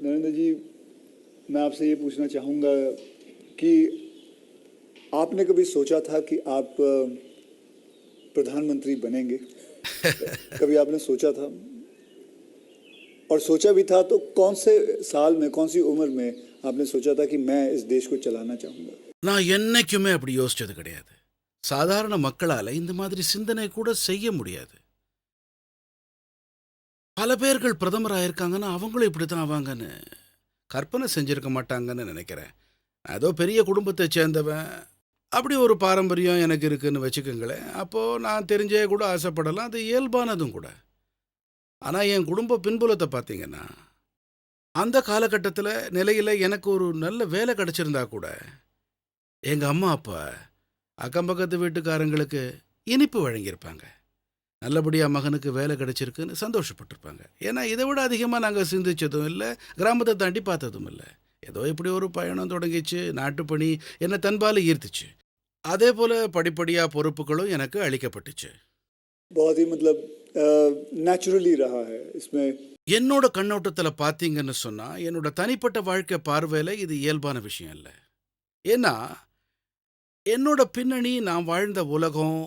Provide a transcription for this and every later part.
नरेंद्र जी मैं आपसे ये पूछना चाहूँगा कि आपने कभी सोचा था कि आप अ, प्रधानमंत्री बनेंगे कभी आपने सोचा था और सोचा भी था तो कौन से साल में कौन सी उम्र में आपने सोचा था कि मैं इस देश को चलाना चाहूँगा நான் என்னைக்குமே அப்படி யோசிச்சது கிடையாது சாதாரண மக்களால இந்த மாதிரி சிந்தனை கூட செய்ய முடியாது பல பேர்கள் பிரதமர் ஆயிருக்காங்கன்னா அவங்களும் இப்படி தான் ஆவாங்கன்னு. கற்பனை செஞ்சுருக்க மாட்டாங்கன்னு நினைக்கிறேன். ஏதோ பெரிய குடும்பத்தை சேர்ந்தவன் அப்படி ஒரு பாரம்பரியம் எனக்கு இருக்குதுன்னு வச்சுக்கோங்களேன். அப்போது நான் தெரிஞ்சே கூட ஆசைப்படலாம் அது இயல்பானதும் கூட. ஆனால் என் குடும்ப பின்புலத்தை பார்த்தீங்கன்னா அந்த காலகட்டத்தில் நிலையில் எனக்கு ஒரு நல்ல வேலை கிடச்சிருந்தா கூட எங்கள் அம்மா அப்பா அக்கம் பக்கத்து வீட்டுக்காரங்களுக்கு இனிப்பு வழங்கியிருப்பாங்க. நல்லபடியாக மகனுக்கு வேலை கிடச்சிருக்குன்னு சந்தோஷப்பட்டிருப்பாங்க. ஏன்னா இதை விட அதிகமாக நாங்கள் சிந்தித்ததும் இல்லை கிராமத்தை தாண்டி பார்த்ததும் இல்லை. ஏதோ இப்படி ஒரு பயணம் தொடங்கிச்சு நாட்டுப்பணி என்னை தன்பால் ஈர்த்துச்சு. அதே போல் படிப்படியாக பொறுப்புகளும் எனக்கு அளிக்கப்பட்டுச்சு. என்னோட கண்ணோட்டத்தில் பார்த்தீங்கன்னு சொன்னால் என்னோட தனிப்பட்ட வாழ்க்கை பார்வையில் இது இயல்பான விஷயம் இல்லை. ஏன்னா என்னோட பின்னணி நான் வாழ்ந்த உலகம்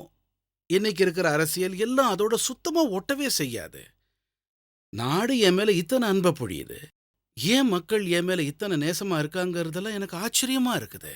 இன்னைக்கு இருக்கிற அரசியல் எல்லாம் அதோட சுத்தமாக ஒட்டவே செய்யாது. நாடு என் மேலே இத்தனை அன்பை பொழியுது. ஏன் மக்கள் என் மேலே இத்தனை நேசமாக இருக்காங்கிறதெல்லாம் எனக்கு ஆச்சரியமாக இருக்குது.